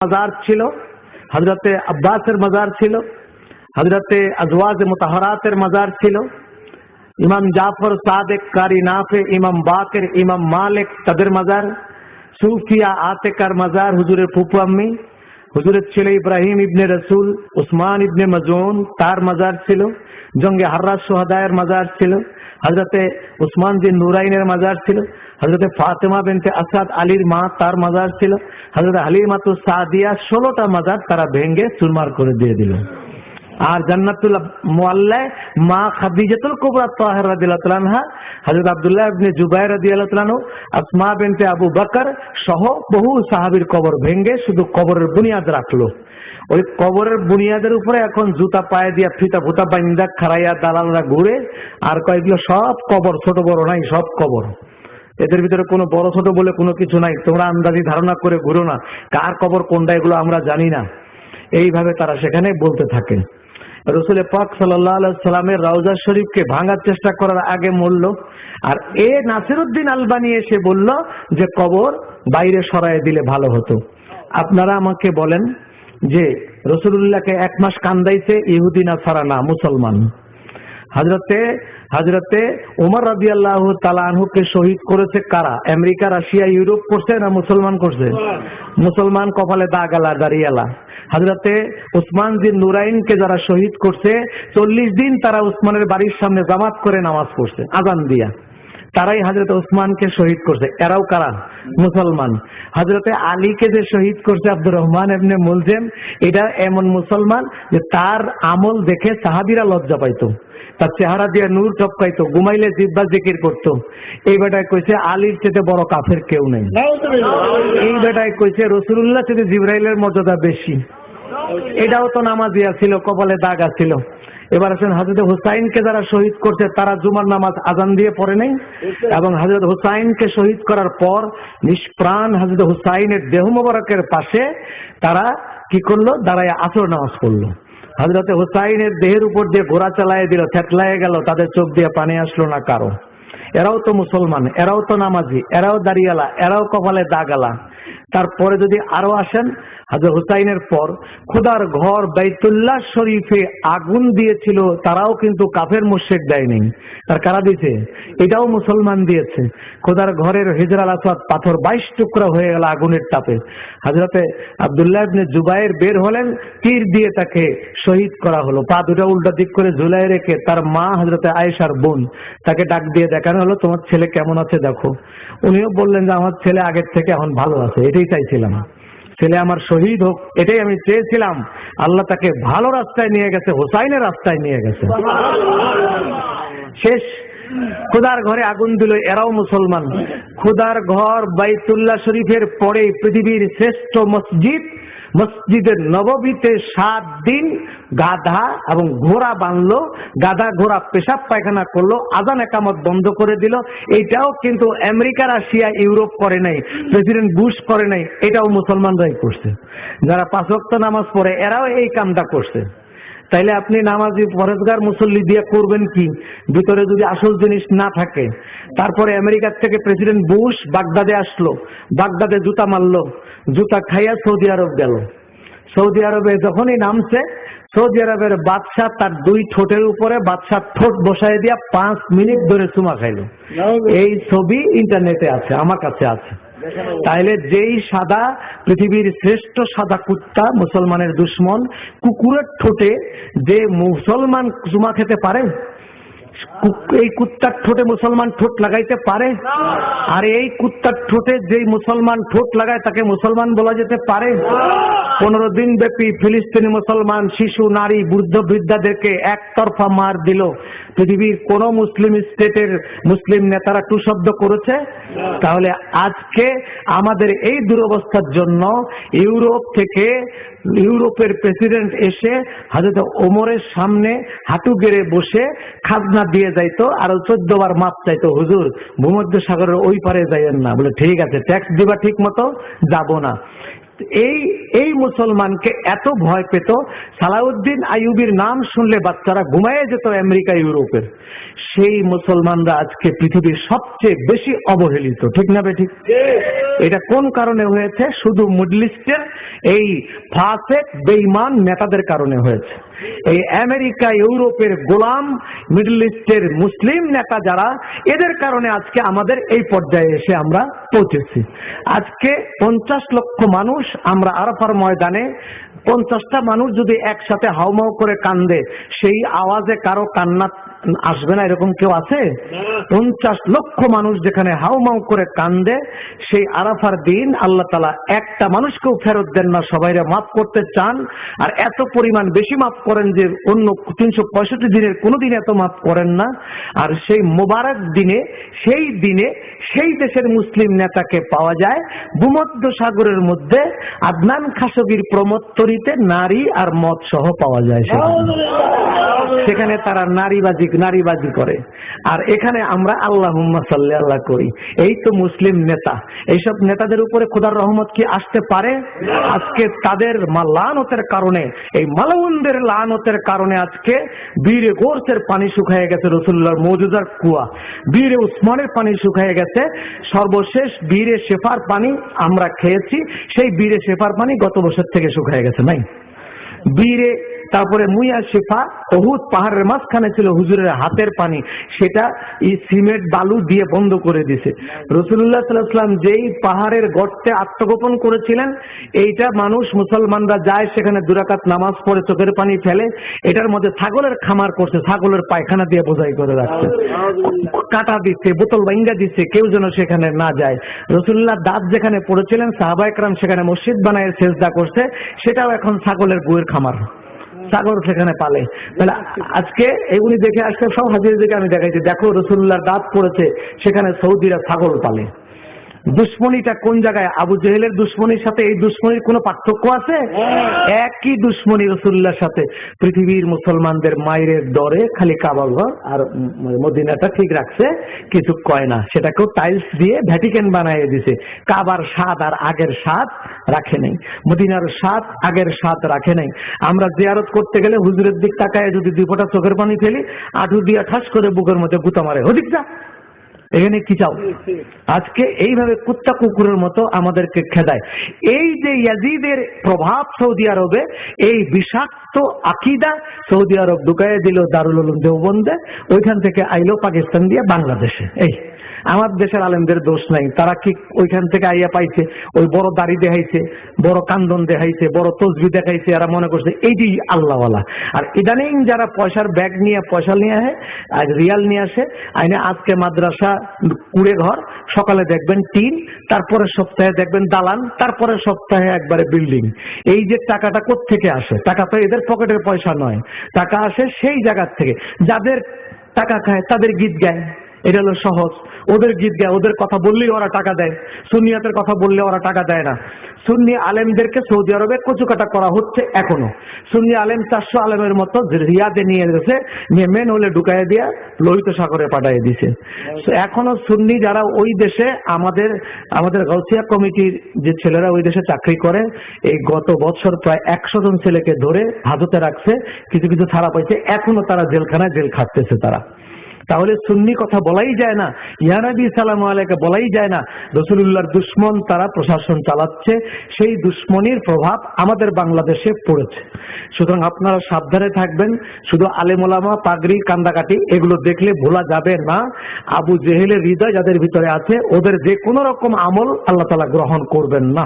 মাজার ছিল হজরতে আব্বাসের মাজার ছিল হজরতে আজওয়াজ মোতাহরাতের মাজার ছিল ইমাম জাফর সাদেক কারি নাফে ইমাম বাকের ইমাম মালিক তাদের মাজার সুফিয়া আতেকার মাজার হুজুরের ফুপু আম্মি হুজুরের ছেলে ইব্রাহিম ইবনে রসুল, উসমান ইবনে মজুন তার মাজার ছিল, জঙ্গে হার্রাস সোহাদায়ের মাজার ছিল হজরতে উসমান বিন নুরাইনের মাজার ছিল হজরতে ফাতেমা বিনতে আসাদ আলীর মা তার মাজার ছিল হজরত আলী মাতু সাদিয়া ষোলোটা মাজার তারা ভেঙ্গে চুরমার করে দিয়ে দিল। আর জান্নাতুল মোয়াল্লায় মা আবু বহু সাহাবীর কবর শুধু কবরের বুনিয়াদ রাখল। ওই কবরের বুনিয়াদের উপরে এখন জুতা পায়ে দিয়া ফিতা ফুতা বাইন্দা খারাইয়া দালালরা ঘুরে আর কয়েকগুলো সব কবর, ছোট বড় নাই, সব কবর। এদের ভিতরে কোনো বড় ছোট বলে কোনো কিছু নাই, তোমরা আন্দাজি ধারণা করে ঘুরো না, কার কবর কোনটা এগুলো আমরা জানি না। এইভাবে তারা সেখানে বলতে থাকে। রসুল পাক সাল্লামের রাউজা শরীফকে ভাঙার চেষ্টা করার আগে মরল। আর এ নাসিরুদ্দিন আলবানি এসে বলল যে কবর বাইরে সরায় দিলে ভালো হতো। আপনারা আমাকে বলেন যে রসুল্লাহকে এক মাস কান্দাইছে ইহুদি না সারা না মুসলমান। হাজরতে হাজরতে ওমর রাজি আল্লাহ তালানহুকে শহীদ করেছে কারা? আমেরিকা রাশিয়া ইউরোপ করছে না মুসলমান করছে? মুসলমান। কপালে দাগালা দাঁড়িয়ালা হাজরতে উসমান জিন নুরাইনকে যারা শহীদ করছে, চল্লিশ দিন তারা উসমানের বাড়ির সামনে জামাত করে নামাজ পড়ছে, আজান দিয়া। তারাই হাজরত উসমানকে শহীদ করছে। এরাও কারা? মুসলমান। হাজরতে আলীকে যে শহীদ করছে আব্দুর রহমান এমনি মুলজেম, এটা এমন মুসলমান যে তার আমল দেখে সাহাবিরা লজ্জা পাইতো। তার চেহারা দিয়ে নূর টপকাইতো ঘুমাইলে জিব্বা জিকির করতো। এই বেটায় কইছে, আলীর চেয়ে বড় কাফের কেউ নেই। এই বেটায় কইছে রসুল্লাহ চেয়ে জিব্রাইলের মর্যাদা বেশি। এটাও তো নামাজিয়া ছিল কপালে দাগ ছিল এবার আসেন হাজরত হুসাইনকে যারা শহীদ করছে, তারা জুমার নামাজ আজান দিয়ে পড়ে নেই। এবং হাজরত হুসাইনকে শহীদ করার পর নিষ্প্রাণ হাজরত হুসাইনের দেহ মোবারকের পাশে তারা কি করল? দাঁড়ায় আসর নামাজ পড়ল। হাজরতে হুসাইনের দেহের উপর দিয়ে ঘোড়া চালায় দিল, থেতলায় গেল, তাদের চোখ দিয়ে পানি আসলো না কারও। এরাও তো মুসলমান, এরাও তো নামাজি, এরাও দাঁড়িয়ালা, এরাও কপালে দাগালা তারপরে যদি আরও আসেন হাজর হুসাইনের পর খোদার ঘর বাইতুল্লাহ শরীফে আগুন দিয়েছিল, তারাও কিন্তু কাফের মুশেক দেয়নি। তার কারা দিয়েছে? এটাও মুসলমান দিয়েছে। খোদার ঘরের হিজরাল আসাদ পাথর বাইশ টুকরা হয়ে গেল আগুনের তাপে। হাজরতে আবদুল্লাহ ইবনে জুবাইর বের হলেন, তীর দিয়ে তাকে শহীদ করা হলো। পা দুটা উল্টা দিক করে ঝুলাই রেখে তার মা হাজরতে আয়েশার বোন তাকে ডাক দিয়ে দেখানো হলো, তোমার ছেলে কেমন আছে দেখো। উনিও বললেন যে, আমার ছেলে আগের থেকে এখন ভালো আছে। এটাই চাইছিলাম। ছেলে আমার শহীদ হোক, এটাই আমি চেয়েছিলাম। আল্লাহ তাকে ভালো রাস্তায় নিয়ে গেছে, হোসাইনের রাস্তায় নিয়ে গেছে। শেষ। খুদার ঘরে আগুন দিল, এরাও মুসলমান। খুদার ঘর বাইতুল্লাহ শরীফের পরে পৃথিবীর শ্রেষ্ঠ মসজিদ মসজিদের নববীতে সাত দিন গাধা এবং ঘোড়া বাঁধলো, গাধা ঘোড়া পেশাব পায়খানা করল, আজান একামত বন্ধ করে দিল। এটাও কিন্তু আমেরিকা, রাশিয়া, ইউরোপ করে নাই, প্রেসিডেন্ট বুশ করে নাই, এটাও মুসলমানরাই করছে। যারা পাঁচ নামাজ পড়ে, এরাও এই কামটা করছে। তাইলে আপনি নামাজি পরেজগার মুসল্লি দিয়ে করবেন কি? ভিতরে যদি আসল জিনিস না থাকে। তারপরে আমেরিকার থেকে প্রেসিডেন্ট বুশ বাগদাদে আসলো। বাগদাদে জুতা মারলো। জুতা খাইয়া সৌদি আরব গেল। সৌদি আরবে যখনই নামছে সৌদি আরবের বাদশাহ তার দুই ঠোঁটের উপরে বাদশাহ ঠোঁট বসায় দিয়া পাঁচ মিনিট ধরে চুমা খাইলো। এই ছবি ইন্টারনেটে আছে আমার কাছে আছে। তাইলে যেই সাদা পৃথিবীর শ্রেষ্ঠ সাদা কুত্তা মুসলমানের দুশ্মন, কুকুরের ঠোঁটে যে মুসলমান চুমা খেতে পারে এই কুত্তার ঠোঁটে মুসলমান ঠোঁট লাগাইতে পারে, আর এই কুত্তার ঠোঁটে যেই মুসলমান ঠোঁট লাগায় তাকে মুসলমান বলা যেতে পারে। পনেরো দিন ব্যাপী ফিলিস্তিনি মুসলমান, শিশু, নারী, বৃদ্ধ বৃদ্ধাদেরকে একতরফা মার দিল। পৃথিবীর কোন মুসলিম স্টেটের মুসলিম নেতারা টু শব্দ করেছে? তাহলে আজকে আমাদের এই দুরবস্থার জন্য ইউরোপ থেকে ইউরোপের প্রেসিডেন্ট এসে হাজরত ওমরের সামনে হাঁটু গেড়ে বসে খাজনা দিয়ে যাইতো, আর চোদ্দ বার মাপ চাইতো, হুজুর ভূমধ্য সাগরের ওই পারে যাইয়েন না। বলে, ঠিক আছে ট্যাক্স দিবা ঠিক মতো যাব না। এই এই মুসলমানকে এত ভয় পেত, সালাউদ্দিন আইবির নাম শুনলে বাচ্চারা ঘুমায় যেত আমেরিকা, ইউরোপের। সেই মুসলমানরা আজকে পৃথিবীর সবচেয়ে বেশি অবহেলিত, ঠিক না বেঠিক? এটা কোন কারণে হয়েছে? শুধু মুডলিস্টের এই ফাসেক বেইমান নেতাদের কারণে হয়েছে। এই আমেরিকা, ইউরোপের গোলাম, মিডল ইস্টের মুসলিম নেতা যারা, এদের কারণে আজকে আমাদের এই পর্যায়ে এসে আমরা পৌঁছেছি। আজকে পঞ্চাশ লক্ষ মানুষ আমরা আরাফার ময়দানে, পঞ্চাশটা মানুষ যদি একসাথে হাউমাউ করে কান্দে, সেই আওয়াজে কারও কান্না আসবে না, এরকম কেউ আছে? পঞ্চাশ লক্ষ মানুষ যেখানে হাউমাউ করে কান্দে, সেই আরাফার দিন আল্লাহ তালা একটা মানুষকেও ফেরত দেন না, সবাইরে মাফ করতে চান। আর এত পরিমাণ বেশি মাফ করেন যে অন্য তিনশো পঁয়ষট্টি দিনের কোনো দিন এত মাফ করেন না। আর সেই মোবারক দিনে, সেই দিনে সেই দেশের মুসলিম নেতাকে পাওয়া যায়। ভূমধ্য সাগরের মধ্যে আদনান খাসগির প্রমোত্তরিতে নারী আর মদ সহ পাওয়া যায় সেখানে তারা নারীবাজি নারীবাজি করে। আর এখানে আমরা আল্লাহ সাল্লি আল্লাহ করি। এই তো মুসলিম নেতা। এইসব নেতাদের উপরে খোদার রহমত কি আসতে পারে? আজকে তাদের লানতের কারণে, এই মালাউনদের লানতের কারণে আজকে বীরে গোর্সের পানি শুকায় গেছে রসুল্লাহর মৌজুদার কুয়া। বীরে উসমানের পানি শুকায় গেছে। সর্বশেষ বীরে শেফার পানি আমরা খেয়েছি। সেই বীরে শেফার পানি গত বছর থেকে শুকায় গেছে, নাই? বীরে তারপরে মুইয়া শিফা অহুদ পাহাড়ের মাঝখানে ছিল হুজুরের হাতের পানি। সেটা এই সিমেন্ট, বালু দিয়ে বন্ধ করে দিছে। রসুল্লাহ সাল্লাম যেই পাহাড়ের গর্তে আত্মগোপন করেছিলেন, এইটা মানুষ, মুসলমানরা যায় সেখানে দুরাকাত নামাজ পড়ে, চোখের পানি ফেলে, এটার মধ্যে ছাগলের খামার করছে, ছাগলের পায়খানা দিয়ে বোঝাই করে রাখছে। কাটা দিচ্ছে, বোতল ভাঙ্গা দিচ্ছে, কেউ যেন সেখানে না যায়। রসুল্লাহ দাঁত যেখানে পড়েছিলেন সাহাবাইকরাম সেখানে মসজিদ বানায় সেজদা করছে, সেটাও এখন ছাগলের গুয়ের খামার। ছাগল সেখানে পালে। তাহলে আজকে এগুলি দেখে আসতে সব হাজির দিকে আমি দেখাইছি। দেখো রসুল্লাহ দাঁত পড়েছে, সেখানে সৌদিরা ছাগল পালে। দুশ্মনীটা কোন জায়গায়? আবু জেহেলের দুশ্মনীর সাথে এই দুশ্মনীর কোনো পার্থক্য আছে? একই দুশ্মনী রসুল্লাহর সাথে। পৃথিবীর মুসলমানদের মায়ের ডরে খালি কাবা ঘর আর মদিনাটা ঠিক রাখছে কিছু কয় না সেটাকেও টাইলস দিয়ে ভ্যাটিকেন বানিয়ে দিছে। কাবার স্বাদ আর আগের স্বাদ রাখে নাই। মদিনার স্বাদ আগের স্বাদ রাখে নাই। আমরা জিয়ারত করতে গেলে হুজুরের দিক তাকায় যদি দুই ফোঁটা চোখের পানি ফেলি আঠু দিয়ে ঠাস করে বুকের মধ্যে গুতা মারে। হদিক যা। এখানে কি চাও? আজকে এইভাবে কুত্তা কুকুরের মতো আমাদেরকে খেদায়। এই যে ইয়াজিদের প্রভাব সৌদি আরবে এই বিষাক্ত আকিদা সৌদি আরব ঢুকাইয়া দিল দারুল উলুম দেওবন্দে ওইখান থেকে আইলো পাকিস্তান দিয়ে বাংলাদেশে। এই। আমার দেশের আলেমদের দোষ নাই। তারা কি ওইখান থেকে আইয়া পাইছে? ওই বড় দাড়ি দেখাইছে, বড় কান্দন দেখাইছে, বড় তসবি দেখাইছে, এরা মনে করছে এইটি আল্লাহওয়ালা। আর ইদানিং যারা পয়সার ব্যাগ নিয়ে পয়সা নিয়ে আসে, আর রিয়াল নিয়ে আসে, আইনে আজকে মাদ্রাসা, কুড়ে ঘর, সকালে দেখবেন টিন, তারপরে সপ্তাহে দেখবেন দালান, তারপরে সপ্তাহে একবারে বিল্ডিং। এই যে টাকাটা থেকে আসে? টাকা তো এদের পকেটের পয়সা নয়। টাকা আসে সেই জায়গার থেকে। যাদের টাকা খায়, তাদের গীত গায়। এটা হলো সহজ। ওদের গীত গায়, ওদের কথা বললেই ওরা টাকা দেয়। সুনিয়াতের কথা বললে ওরা টাকা দেয় না। সুন্নি আলেমদেরকে সৌদি আরবে কচুকাটা করা হচ্ছে এখনও। সুন্নি আলেম চারশো আলেমের মতো রিয়াদে নিয়ে গেছে, নিয়ে মেন হলে ঢুকাই দিয়া লোহিত সাগরে পাঠিয়ে দিছে। এখনও সুন্নি যারা ওই দেশে আমাদের আমাদের গাউসিয়া কমিটির যে ছেলেরা ওই দেশে চাকরি করে, এই গত বছর প্রায় একশো জন ছেলেকে ধরে হাজতে রাখছে, কিছু কিছু ছাড়া পাইছে, এখনও তারা জেলখানায় জেল খাটতেছে তারা। তাহলে সুন্নি কথা বলাই যায় না। ইয়ানবী সালাম আলাইকে বলাই যায় না। রসুলুল্লাহর দুশ্মন তারা প্রশাসন চালাচ্ছে। সেই দুশ্মনির প্রভাব আমাদের বাংলাদেশে পড়েছে। সুতরাং আপনারা সাবধানে থাকবেন। শুধু আলেমোলামা পাগড়ি, কান্দাকাটি এগুলো দেখলে ভোলা যাবে না। আবু জেহেলের হৃদয় যাদের ভিতরে আছে, ওদের যে কোনো রকম আমল আল্লাহ তালা গ্রহণ করবেন না।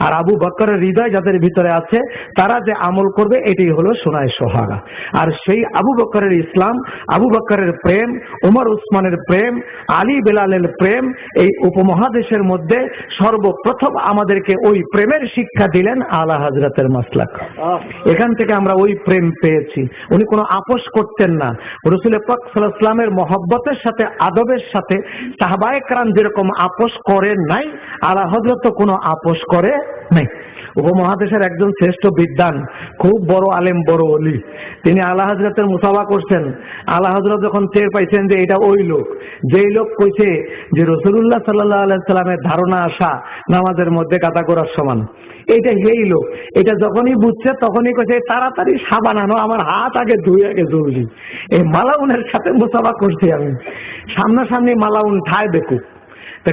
আর আবু বক্করের হৃদয় যাদের ভিতরে আছে, তারা যে আমল করবে, এটাই হলো সোনায় সোহাগা। আর সেই আবু বক্করের ইসলাম, আবু বক্করের প্রেম ওমর উসমানের প্রেম আলী বেলালের প্রেম এই উপমহাদেশের মধ্যে সর্বপ্রথম আমাদেরকে ওই প্রেমের শিক্ষা দিলেন আলা হাজরাতের মাসলাক। এখান থেকে আমরা ওই প্রেম পেয়েছি। উনি কোনো আপোষ করতেন না। রসুল পাক সাল্লামের মহব্বতের সাথে আদবের সাথে সাহবায় কারাম যেরকম আপোষ করে নাই আলা হজরত কোনো আপোষ করে নাই। উপমহাদেশের একজন শ্রেষ্ঠ বিদ্বান, খুব বড় আলেম, বড় অলি তিনি আল্লাহ হজরতের মুসাফা করছেন। আল্লাহ হজরত যখন টের পাইছেন যে এটা ওই লোক, যেই লোক কইছে যে রসুল্লাহ সাল্লাহ আলাইসাল্লামের ধারণা আসা নামাজের মধ্যে কাতা করার সমান। এইটা সেই লোক। এটা যখনই বুঝছে তখনই কইছে, তাড়াতাড়ি সাবান আনো, আমার হাত আগে ধুই আগে জরুরি। এই মালাউনের সাথে মুসাফা করছি আমি। সামনাসামনি মালাউন ঠায় দেখুক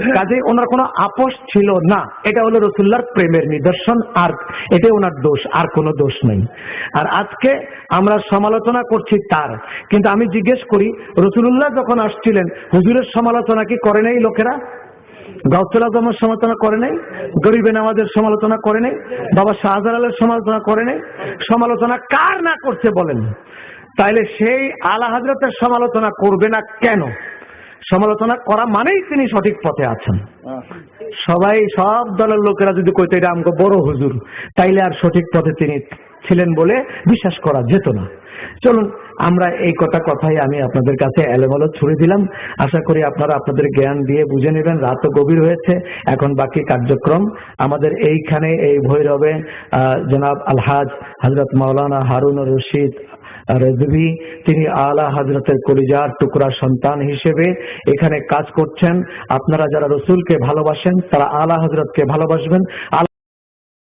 কাজে ওনার কোনো আপোষ ছিল না। এটা হলো রসুল্লার প্রেমের নিদর্শন, আর এটাই ওনার দোষ, আর কোনো দোষ নেই। আর আজকে আমরা সমালোচনা করছি তার। কিন্তু আমি জিজ্ঞেস করি রসুল্লাহ যখন আসছিলেন, হুজুরের সমালোচনা কি করে নাই লোকেরা? গাউসুল আজমের সমালোচনা করে নাই? গরিবে নামাজের সমালোচনা করে নাই? বাবা শাহজালালের সমালোচনা করে নাই? সমালোচনা কার না করছে বলেন? তাইলে সেই আলা হাজরতের সমালোচনা করবে না কেন? সমালোচনা করা মানেই তিনি সঠিক পথে আছেন। সবাই, সব দলের লোকেরা যদি কইতো এটা আমাকে বড় হুজুর, তাইলে আর সঠিক পথে তিনি ছিলেন বলে বিশ্বাস করা যেত না। চলুন, আমরা এই কথা কথাই আমি আপনাদের কাছে এলোমেলো ছুড়ে দিলাম। আশা করি আপনারা আপনাদের জ্ঞান দিয়ে বুঝে নেবেন রাত গভীর হয়েছে, এখন বাকি কার্যক্রম আমাদের এইখানে, এই ভৈরবে জনাব আলহাজ হজরত মাওলানা হারুন রশিদ রেজভি তিনি আলা হাজরতের কলিজার টুকরা সন্তান হিসেবে এখানে কাজ করছেন। আপনারা যারা রসুলকে ভালোবাসেন, তারা আলা হজরতকে ভালোবাসবেন।